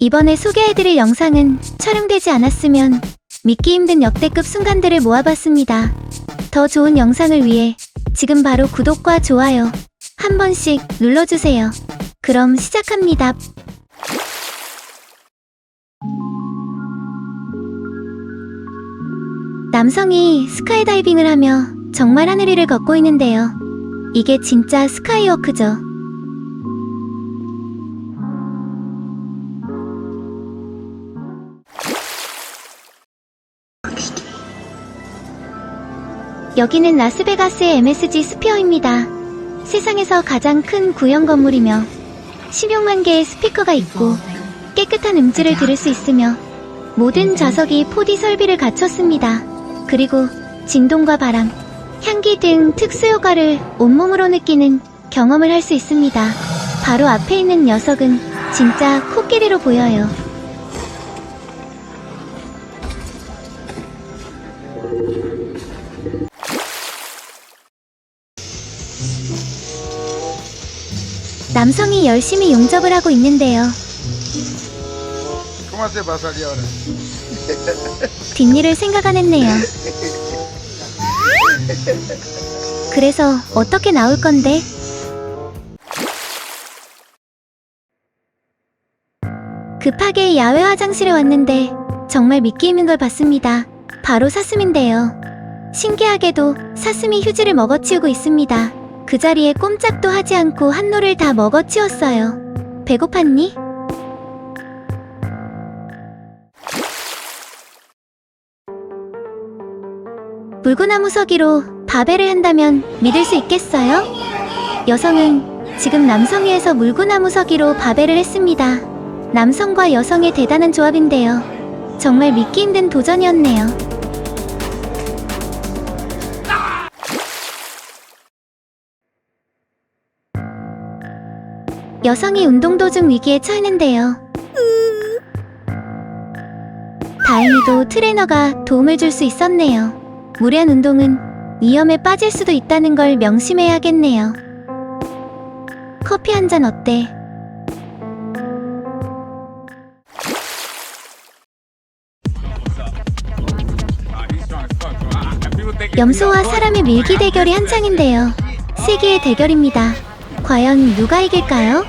이번에 소개해드릴 영상은 촬영되지 않았으면 믿기 힘든 역대급 순간들을 모아봤습니다. 더 좋은 영상을 위해 지금 바로 구독과 좋아요 한 번씩 눌러주세요. 그럼 시작합니다. 남성이 스카이다이빙을 하며 정말 하늘 위를 걷고 있는데요. 이게 진짜 스카이워크죠. 여기는 라스베가스의 MSG 스피어입니다. 세상에서 가장 큰 구형 건물이며 16만 개의 스피커가 있고 깨끗한 음질을 들을 수 있으며 모든 좌석이 4D 설비를 갖췄습니다. 그리고 진동과 바람, 향기 등 특수 효과를 온몸으로 느끼는 경험을 할 수 있습니다. 바로 앞에 있는 녀석은 진짜 코끼리로 보여요. 남성이 열심히 용접을 하고 있는데요. 뒷일을 생각 안 했네요. 그래서 어떻게 나올 건데? 급하게 야외 화장실에 왔는데 정말 믿기 힘든 걸 봤습니다. 바로 사슴인데요. 신기하게도 사슴이 휴지를 먹어치우고 있습니다. 그 자리에 꼼짝도 하지 않고 한노를 다 먹어치웠어요. 배고팠니? 물구나무 서기로 바벨을 한다면 믿을 수 있겠어요? 여성은 지금 남성 위에서 물구나무 서기로 바벨을 했습니다. 남성과 여성의 대단한 조합인데요. 정말 믿기 힘든 도전이었네요. 여성이 운동 도중 위기에 처했는데요. 다행히도 트레이너가 도움을 줄 수 있었네요. 무리한 운동은 위험에 빠질 수도 있다는 걸 명심해야겠네요. 커피 한 잔 어때? 염소와 사람의 밀기 대결이 한창인데요. 세계의 대결입니다. 과연 누가 이길까요?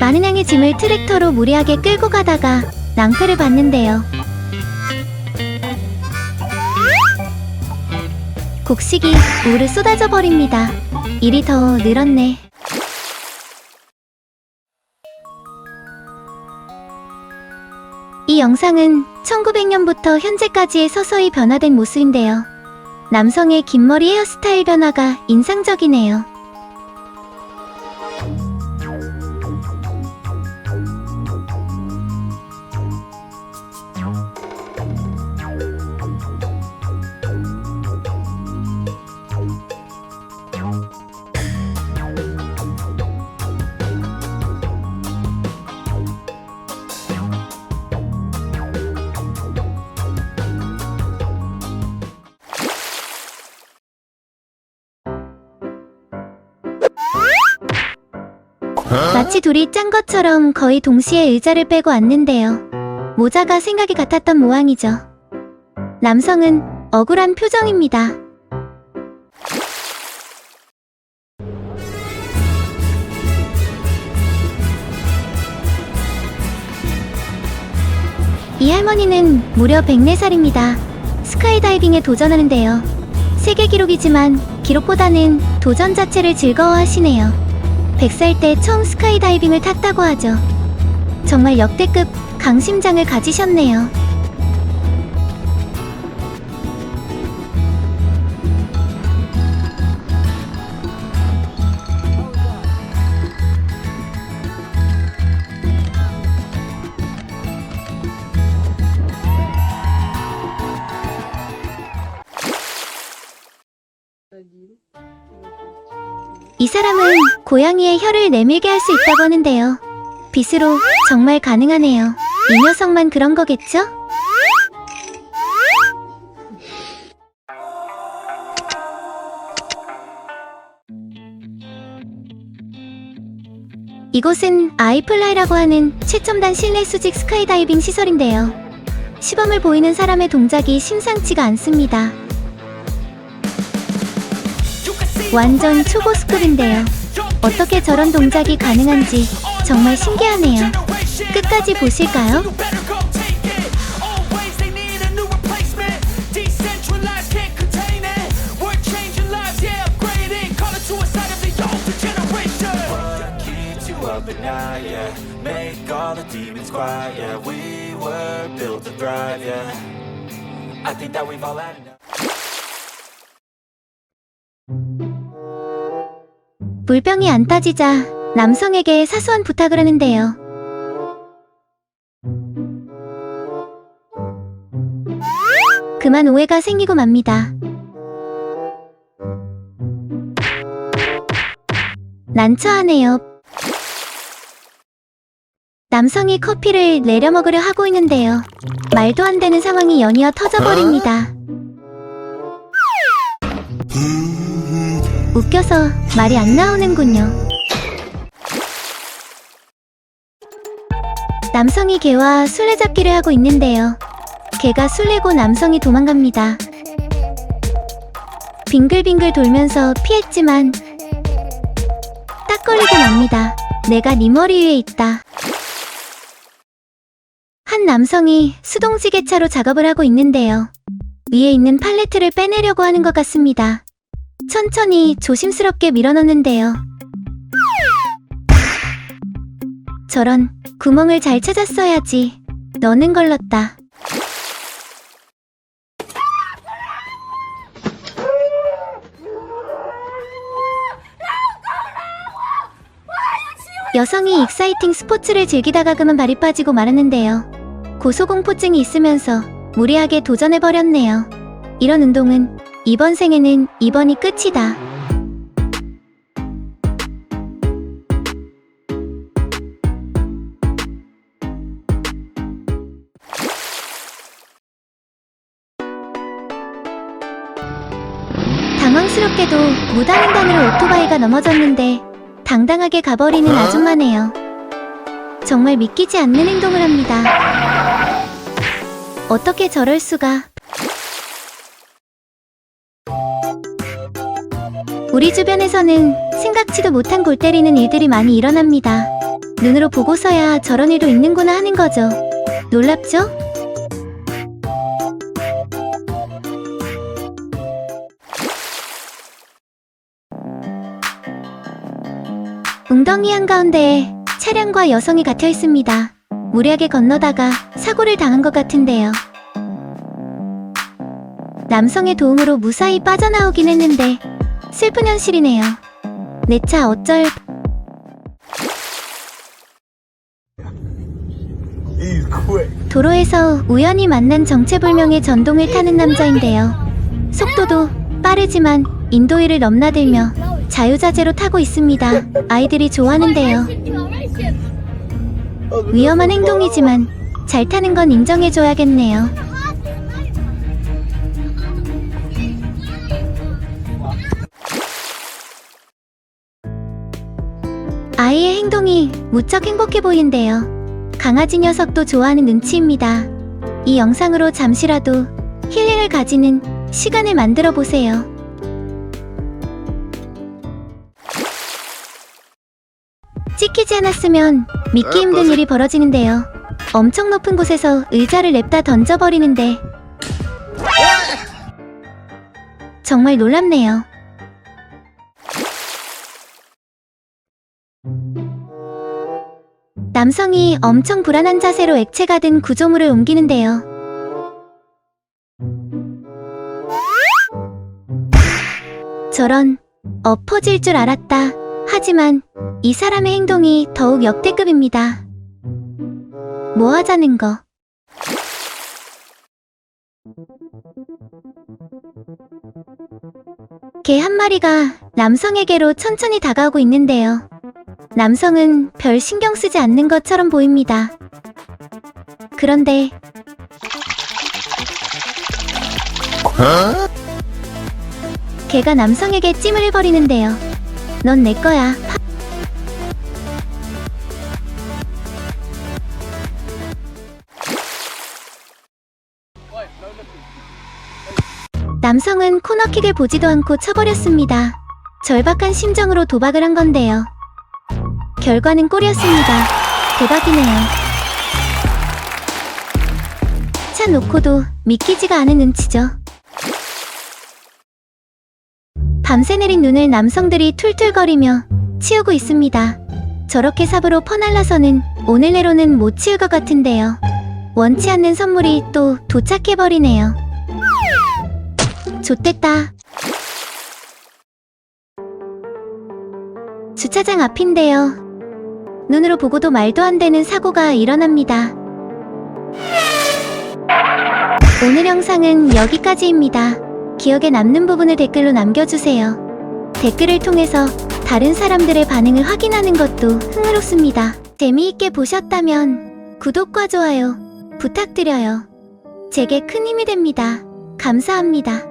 많은 양의 짐을 트랙터로 무리하게 끌고 가다가 낭패를 봤는데요. 곡식이 물을 쏟아져 버립니다. 일이 더 늘었네. 이 영상은 1900년부터 현재까지의 서서히 변화된 모습인데요. 남성의 긴 머리 헤어스타일 변화가 인상적이네요. 마치 둘이 짠 것처럼 거의 동시에 의자를 빼고 앉는데요. 모자가 생각이 같았던 모양이죠. 남성은 억울한 표정입니다. 이 할머니는 무려 104살입니다. 스카이다이빙에 도전하는데요. 세계 기록이지만 기록보다는 도전 자체를 즐거워하시네요. 100살 때 처음 스카이다이빙을 탔다고 하죠. 정말 역대급 강심장을 가지셨네요. 사람은 고양이의 혀를 내밀게 할 수 있다고 하는데요. 빗으로 정말 가능하네요. 이 녀석만 그런 거겠죠? 이곳은 아이플라이라고 하는 최첨단 실내 수직 스카이다이빙 시설인데요. 시범을 보이는 사람의 동작이 심상치가 않습니다. 완전 초고스급인데요. 어떻게 저런 동작이 가능한지 정말 신기하네요. 끝까지 보실까요? 물병이 안 따지자 남성에게 사소한 부탁을 하는데요. 그만 오해가 생기고 맙니다. 난처하네요. 남성이 커피를 내려 먹으려 하고 있는데요. 말도 안 되는 상황이 연이어 터져버립니다. 웃겨서 말이 안 나오는군요. 남성이 개와 술래잡기를 하고 있는데요. 개가 술래고 남성이 도망갑니다. 빙글빙글 돌면서 피했지만 딱 걸리고 맙니다. 내가 네 머리 위에 있다. 한 남성이 수동지게차로 작업을 하고 있는데요. 위에 있는 팔레트를 빼내려고 하는 것 같습니다. 천천히 조심스럽게 밀어넣는데요. 저런 구멍을 잘 찾았어야지. 너는 걸렀다. 여성이 익사이팅 스포츠를 즐기다가 그만 발이 빠지고 말았는데요. 고소공포증이 있으면서 무리하게 도전해버렸네요. 이런 운동은 이번 생에는 이번이 끝이다. 당황스럽게도 무단횡단으로 오토바이가 넘어졌는데 당당하게 가버리는 아줌마네요. 정말 믿기지 않는 행동을 합니다. 어떻게 저럴 수가. 우리 주변에서는 생각지도 못한 골 때리는 일들이 많이 일어납니다. 눈으로 보고서야 저런 일도 있는구나 하는 거죠. 놀랍죠? 웅덩이 한가운데에 차량과 여성이 갇혀 있습니다. 무리하게 건너다가 사고를 당한 것 같은데요. 남성의 도움으로 무사히 빠져나오긴 했는데 슬픈 현실이네요. 내 차 어쩔. 도로에서 우연히 만난 정체불명의 전동을 타는 남자인데요. 속도도 빠르지만 인도위를 넘나들며 자유자재로 타고 있습니다. 아이들이 좋아하는데요. 위험한 행동이지만 잘 타는 건 인정해줘야겠네요. 아이의 행동이 무척 행복해 보이는데요. 강아지 녀석도 좋아하는 눈치입니다. 이 영상으로 잠시라도 힐링을 가지는 시간을 만들어 보세요. 찍히지 않았으면 믿기 힘든 일이 벌어지는데요. 엄청 높은 곳에서 의자를 냅다 던져버리는데 정말 놀랍네요. 남성이 엄청 불안한 자세로 액체가 든 구조물을 옮기는데요. 저런 엎어질 줄 알았다. 하지만 이 사람의 행동이 더욱 역대급입니다. 뭐 하자는 거? 개 한 마리가 남성에게로 천천히 다가오고 있는데요. 남성은 별 신경 쓰지 않는 것처럼 보입니다. 그런데 걔가 남성에게 찜을 해버리는데요. 넌 내 거야. 파- 남성은 코너킥을 보지도 않고 쳐버렸습니다. 절박한 심정으로 도박을 한 건데요. 결과는 골이었습니다. 대박이네요. 차 놓고도 믿기지가 않은 눈치죠. 밤새 내린 눈을 남성들이 툴툴거리며 치우고 있습니다. 저렇게 삽으로 퍼날라서는 오늘 내로는 못 치울 것 같은데요. 원치 않는 선물이 또 도착해버리네요. 좋댔다. 주차장 앞인데요. 눈으로 보고도 말도 안 되는 사고가 일어납니다. 오늘 영상은 여기까지입니다. 기억에 남는 부분을 댓글로 남겨주세요. 댓글을 통해서 다른 사람들의 반응을 확인하는 것도 흥미롭습니다. 재미있게 보셨다면 구독과 좋아요 부탁드려요. 제게 큰 힘이 됩니다. 감사합니다.